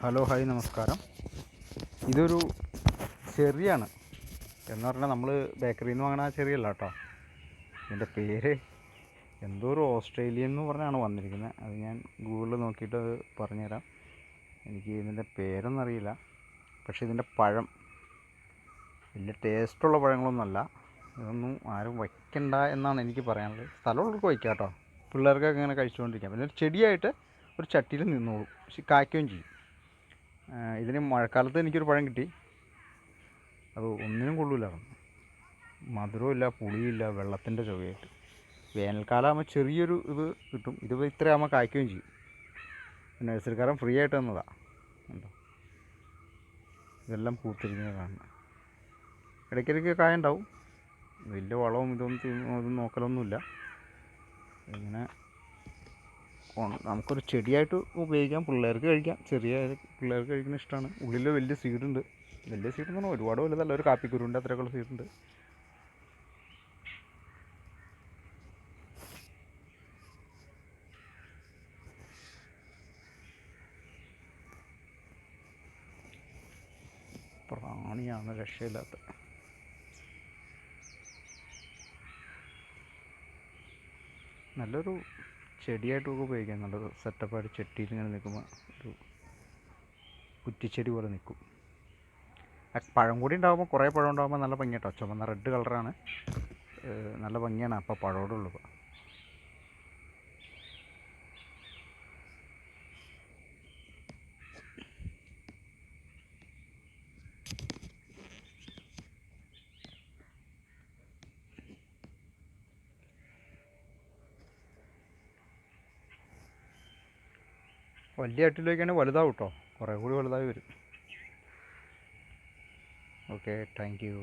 Hello hi നമസ്കാരം. ഇതൊരു ചെറിയാണ്. എന്ന് പറഞ്ഞാൽ നമ്മൾ ബേക്കറിയിൽ നിന്ന് വാങ്ങണ ചെറിയല്ല കേട്ടോ. ഇതിന്റെ പേര് എന്തോ ഒരു ഓസ്ട്രേലിയൻ എന്ന് പറഞ്ഞാണ് വന്നിരിക്കുന്നത് അത് ഞാൻ ഗൂഗിളിൽ നോക്കിയിട്ട് അത് പറഞ്ഞുതരാം. എനിക്ക് ഇതിന്റെ പേരൊന്നും അറിയില്ല. പക്ഷേ ഇതിന്റെ പഴം വലിയ ടേസ്റ്റുള്ള പഴങ്ങളൊന്നുമല്ല. ഇതൊന്നും ആരും വയ്ക്കണ്ട എന്നാണ് എനിക്ക് പറയാനുള്ളത്. സ്ഥലമുള്ളവർക്ക് വയ്ക്കാം കേട്ടോ. പിള്ളേർക്കൊക്കെ ഇങ്ങനെ കഴിച്ചുകൊണ്ടിരിക്കാം. പിന്നെ ഒരു ചെടിയായിട്ട് ഒരു ചട്ടിയിൽ നിന്നോളും. പക്ഷെ കായ്ക്കുകയും ചെയ്യും. ഇതിന് മഴക്കാലത്ത് എനിക്കൊരു പഴം കിട്ടി. അത് ഒന്നിനും കൊള്ളൂല. മധുരമില്ല പുളിയില്ല വെള്ളത്തിന്റെ ചുവയായിട്ട് വേനൽക്കാലമാകുമ്പോൾ ചെറിയൊരു ഇത് കിട്ടും. ഇത് ഇത്രയാകുമ്പോൾ കായ്ക്കുകയും ചെയ്യും. നഴ്സറിക്കാരൻ ഫ്രീ ആയിട്ട് തന്നതാണ് കണ്ടോ? ഇതെല്ലാം പൂത്തിരിക്കുന്നത് കാണുന്നത് ഇടയ്ക്കിടയ്ക്ക് കായ ഉണ്ടാവും. വലിയ വളവും ഇതൊന്നും ഇതൊന്നും നോക്കലൊന്നുമില്ല. ഇങ്ങനെ നമുക്കൊരു ചെടിയായിട്ട് ഉപയോഗിക്കാം പിള്ളേർക്ക് കഴിക്കാം. ചെറിയ പിള്ളേർക്ക് കഴിക്കുന്ന ഇഷ്ടമാണ് ഉള്ളിൽ വലിയ സീഡുണ്ട് വലിയ സീഡ് എന്ന് പറഞ്ഞാൽ ഒരുപാട് വലുതല്ല ഒരു കാപ്പിക്കുരുണ്ട് അത്രയൊക്കെയുള്ള സീഡുണ്ട് പ്രാണിയാണ് രക്ഷയില്ലാത്ത നല്ലൊരു ചെടിയായിട്ടൊക്കെ ഉപയോഗിക്കാം. നല്ലൊരു സെറ്റപ്പായിട്ട് ചെട്ടിയിൽ ഇങ്ങനെ നിൽക്കുമ്പോൾ ഒരു കുറ്റിച്ചെടി പോലെ നിൽക്കും. പഴം കൂടി ഉണ്ടാകുമ്പോൾ കുറേ പഴം ഉണ്ടാകുമ്പോൾ നല്ല ഭംഗിയാട്ടോ. ചുമന്ന റെഡ് കളറാണ് നല്ല ഭംഗിയാണ്. അപ്പോൾ പഴമോടുള്ളത് വലിയ ആട്ടിലേക്കാണ് വലുതാവും കേട്ടോ കുറേ കൂടി വലുതായി വരും. Okay thank you